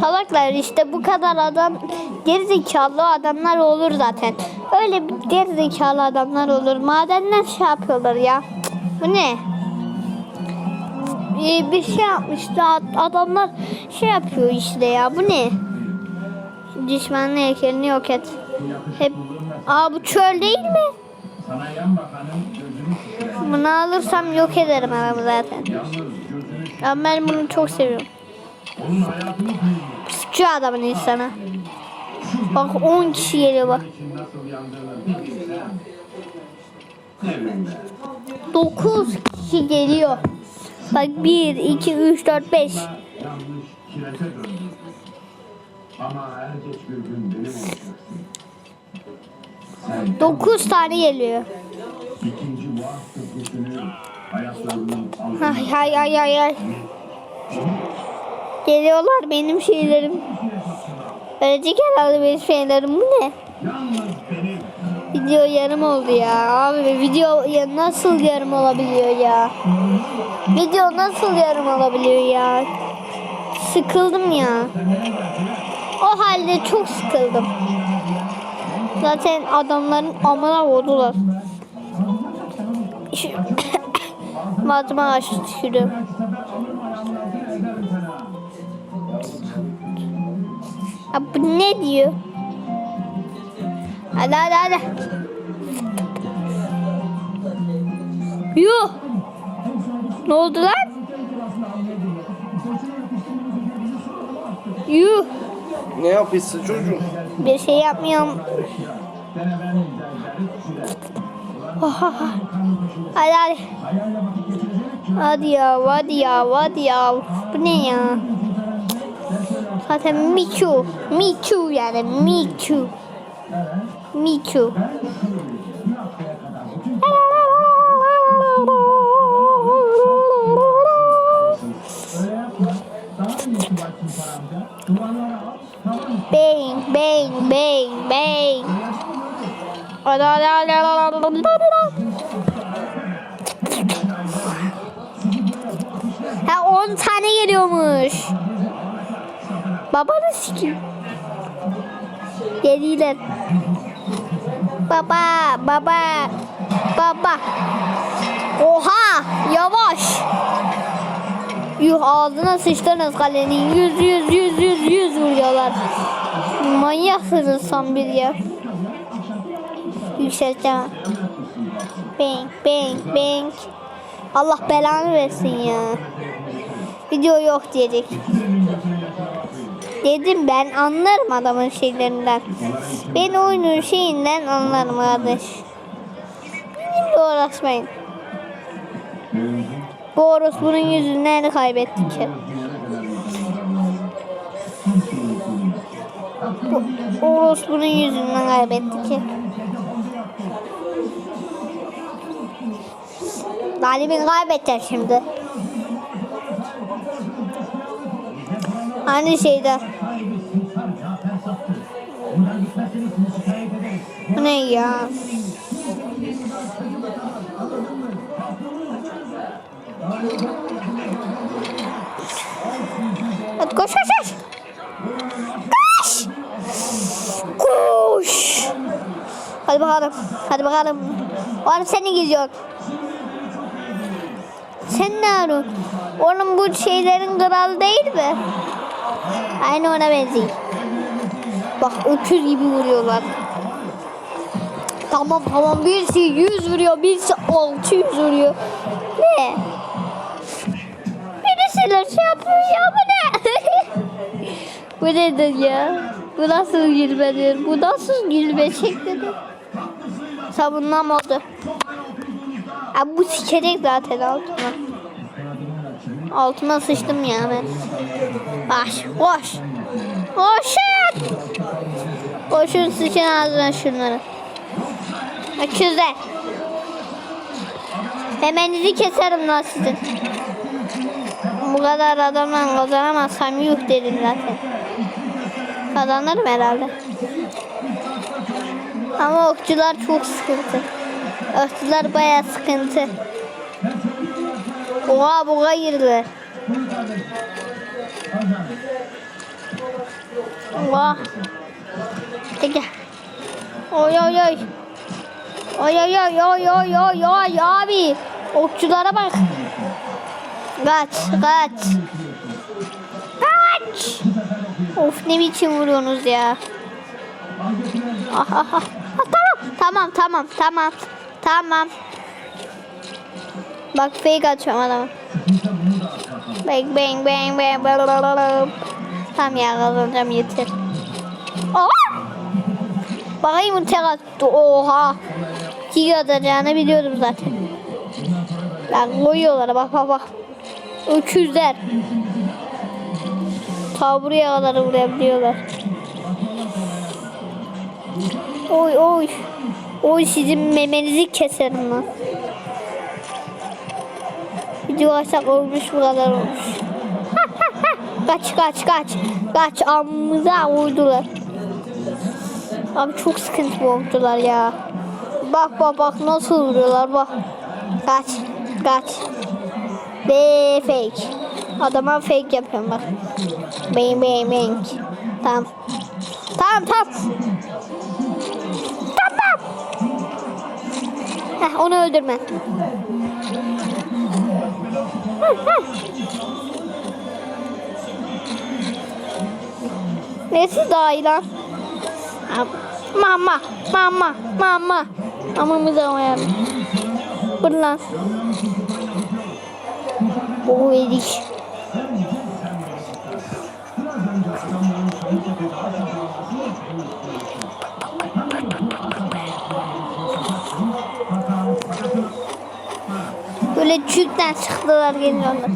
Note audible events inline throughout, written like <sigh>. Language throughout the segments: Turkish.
Salaklar işte bu kadar adam gerizekalı adamlar olur zaten. Öyle gerizekalı adamlar olur. Madenden şey yapıyorlar ya. Bu ne? Ee, bir şey yapmıştı ad- adamlar şey yapıyor işte ya. Bu ne? Düşmanın heykelini yok et. Hep Aa bu çöl değil mi? Bunu alırsam yok ederim adamı zaten. Ama ben bunu çok seviyorum. Sıkıyor adamın insana. Bak 10 kişi geliyor bak. 9 kişi geliyor. Bak 1, 2, 3, 4, 5. Yanlış kirete döndü. Ama her geç bir gün benim olacaksın. Sen 9 tane geliyor. ikinci boğaz köprüsünü ayaklarının altına Geliyorlar benim şeylerim. Ölecek herhalde benim şeylerim. Bu ne? Video yarım oldu ya. Abi video ya nasıl yarım olabiliyor ya? Video nasıl yarım olabiliyor ya? Sıkıldım ya. O halde çok sıkıldım. Zaten adamların amına vurdular. Malzeme açtı şurada. Ya bu ne diyor? Hadi hadi hadi. Yuh. Ne oldu lan? Yuh. Ne yapıyorsun çocuğum? Bir şey yapmıyorum. Oha. Hadi hadi. Hadi ya, hadi ya, hadi ya. Bu ne ya? Zaten Miku. Miku yani Miku. Miku. Bang, bang, bang, bang. Hadi hadi. Ha 10 tane geliyormuş. Babanı sikeyim. Geliler. Baba, baba, baba. Oha, yavaş. Yuh ağzına sıçtınız kalenin. Yüz, yüz, yüz, yüz, yüz vuruyorlar. Manyaksınız son bir ya. Yükselteceğim. Bang, bang, bang. Allah belanı versin ya. Video yok diyecek. Dedim ben anlarım adamın şeylerinden. Ben oyunun şeyinden anlarım kardeş. Benimle uğraşmayın. Bu orospunun yüzünden kaybettik hep. Bu orospunun yüzünden kaybettik hep. Galibin kaybedecek şimdi. Aynı şeyde. Bu ne ya? Hadi koş koş koş. Koş. Koş. Hadi bakalım. Hadi bakalım. Oğlum seni gidiyor. Sen ne arıyorsun? Oğlum bu şeylerin kralı değil mi? Aynı ona benziyor. Bak öküz gibi vuruyorlar. Tamam tamam birisi 100 vuruyor, birisi 600 vuruyor. Ne? Birisiler şey yapıyor ya bu ne? <laughs> bu nedir ya? Bu nasıl gülmedir? Bu nasıl gülme şeklidir? Savunmam oldu. Abi bu sikecek zaten altıma. Altıma sıçtım ya ben. Koş, koş. Koşun. Koşun sıçın ağzına şunları. Öküzler. Hemenizi keserim lan sizin. Bu kadar adamla kazanamazsam yuh dedim zaten. Kazanırım herhalde. Ama okçular çok sıkıntı. Okçular baya sıkıntı. Oha buga girdiler. Vah. Peki. Oy oy oy. Oy oy oy oy oy oy oy abi. Okçulara bak. Kaç kaç. Kaç. Of ne biçim vuruyorsunuz ya. Ah, ah, ah. Ah, tamam tamam tamam tamam. Tamam. Bak fake atıyorum adamı. Bang bang bang bang bang. Tamam ya kazanacağım yeter. Aa! Bakayım bu tek attı. Oha. İki atacağını biliyordum zaten. Bak koyuyorlar bak bak bak. Öküzler. Ta buraya kadar vurabiliyorlar. Oy oy. Oy sizin memenizi keserim lan. Video açsak olmuş bu olmuş. <laughs> kaç kaç kaç. Kaç amımıza vurdular. Abi çok sıkıntı oldular ya. Bak bak bak nasıl vuruyorlar bak. Kaç kaç. Be fake. Adama fake yapıyorum bak. Bang bang bang. Tamam. Tamam tamam. Tamam. Heh, onu öldürme. Nesi daha iyi lan? Mama, mama, mama. Mamamızı amayalım. Dur lan. Bu yedik. Böyle çükten çıktılar geliyorlar.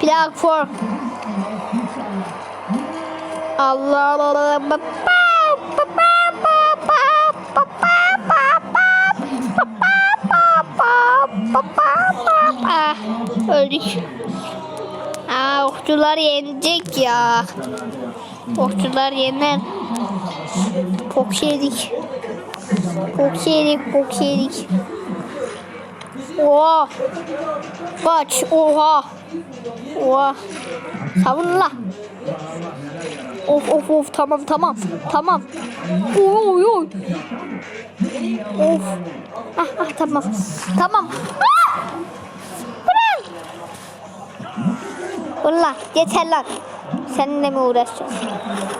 Platform. Allah Allah. Ah, öldük. Aa, okçular yenecek ya. Okçular yener. Pok yedik. Pok yedik, pok yedik. Oha. Kaç, oha. Oha. Savun la. Of of of tamam tamam. Tamam. Oy oy. Of. Ah ah tamam. Tamam. Ah! Ulan yeter lan. Seninle mi uğraşacağız?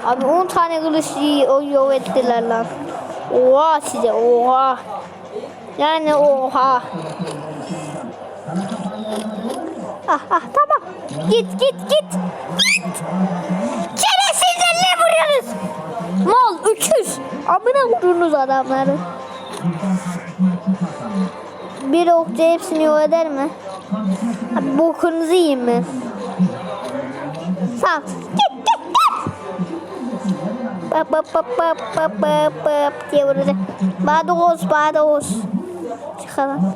Abi 10 tane kılıç o yok ettiler lan. Oha size oha. Yani oha. Ah ah tamam. Git git git. Git. Şerefsizler ne vuruyorsunuz? Mal 300. Amına vurunuz adamları. Bir okçu hepsini yok eder mi? Abi bokunuzu yiyeyim mi? Sağ. Git git git. Bap bap bap bap bap bap bap diye vuracak. Badoğuz badoğuz. Çıkalım.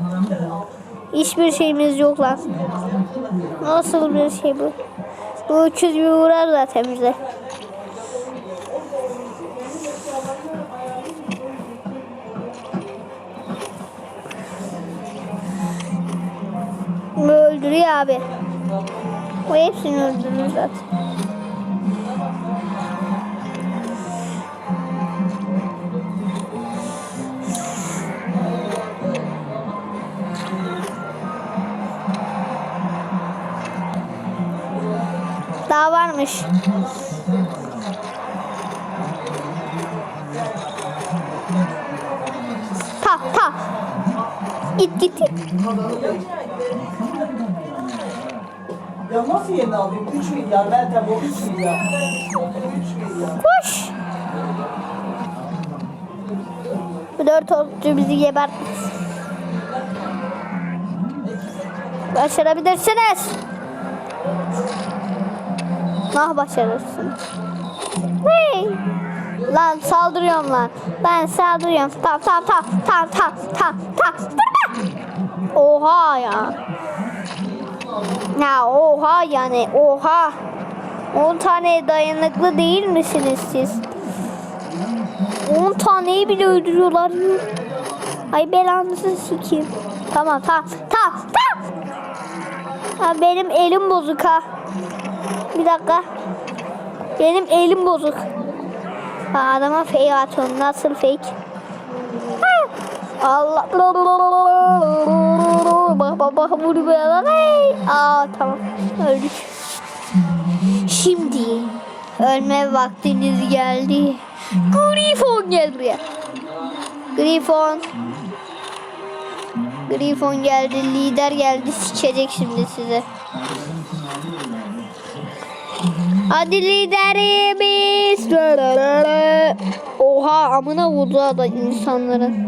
Hiçbir şeyimiz yok lan. Nasıl bir şey bu? Bu 300 bir vurar zaten bize. Öldürüyor abi. O hepsini öldürür zaten. Daha varmış. Ta ta. Git git git. Ya nasıl yerini alayım? 3 milyar Meltem o 3 milyar. 3 milyar. Koş. Bu dört okçu bizi gebertmez. Başarabilirsiniz. Nah başarırsın. Hey. Lan saldırıyorum lan. Ben saldırıyorum. Tam tam tam tam tam tam tam. Oha ya. Ya oha yani oha. 10 tane dayanıklı değil misiniz siz? 10 taneyi bile öldürüyorlar. Ay belanızı sikeyim. Tamam tamam tamam tamam. Ha, benim elim bozuk ha. Bir dakika. Benim elim bozuk. Ha, adama fake atıyorum. Nasıl fake? Ha! Allah. Bak bak bak vuruyor. Hey. Aa tamam. Öldük. Şimdi ölme vaktiniz geldi. Grifon gel buraya. Grifon. Grifon geldi, lider geldi, sikecek şimdi size. Hadi liderimiz. Oha amına vurdu da insanların.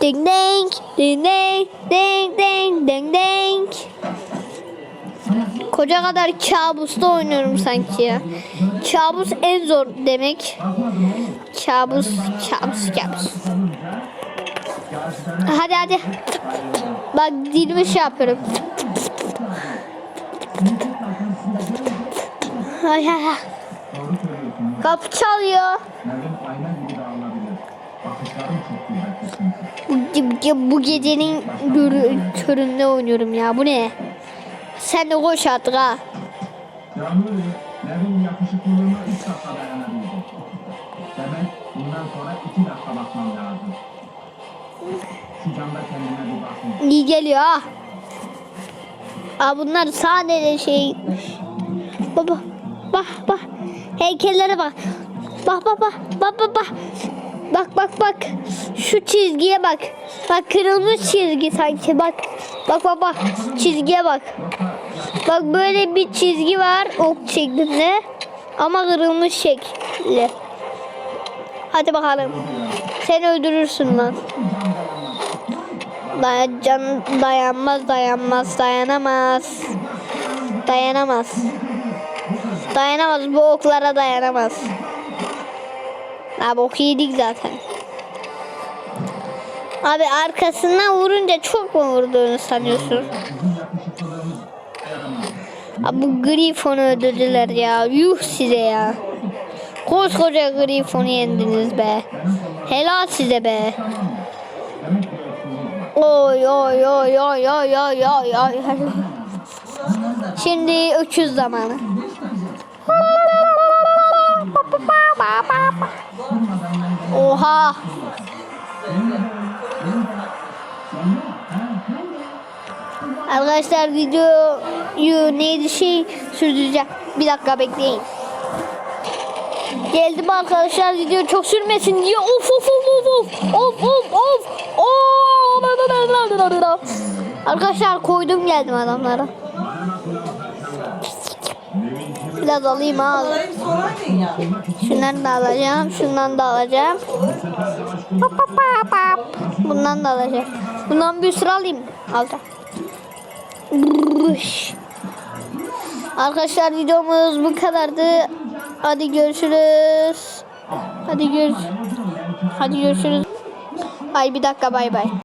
ding ding ding ding ding ding ding Koca kadar kabusta oynuyorum sanki ya. Kabus en zor demek. Kabus, kabus, kabus. Hadi hadi. Bak dilimi şey yapıyorum. Ay ay ay. Kapı çalıyor. Bu, gecenin köründe oynuyorum ya. Bu ne? Sen de koş artık ha. Nevin yakışıklılığına 3 dakika bundan sonra 2 dakika bakmam lazım. Şu camda kendime bir. İyi geliyor ha. Aa bunlar sadece şey. Baba bak bak heykellere bak. Bak bak bak bak bak bak. Bak bak bak. Şu çizgiye bak. Bak kırılmış çizgi sanki bak. Bak bak bak. Çizgiye bak. Bak böyle bir çizgi var ok şeklinde. Ama kırılmış şekli. Hadi bakalım. Sen öldürürsün lan. Day can dayanmaz dayanmaz dayanamaz. Dayanamaz. Dayanamaz bu oklara dayanamaz. Abi ok zaten. Abi arkasından vurunca çok mu vurduğunu sanıyorsun? Abi bu Griffon'u öldürdüler ya. Yuh size ya. Koskoca Griffon'u yendiniz be. Helal size be. Oy oy oy oy oy oy oy oy. Şimdi öküz zamanı. Oha. Arkadaşlar videoyu neydi şey sürdüreceğim. Bir dakika bekleyin. Geldim arkadaşlar video çok sürmesin diye of of of of of of of of of Arkadaşlar koydum geldim adamlara. Biraz alayım ya. Şunları da alacağım. Şundan da alacağım. Pap, pap, pap, pap. Bundan da alacağım. Bundan bir sürü alayım. Alacağım. Arkadaşlar videomuz bu kadardı. Hadi görüşürüz. Hadi görüş. Hadi görüşürüz. Ay bir dakika bay bay.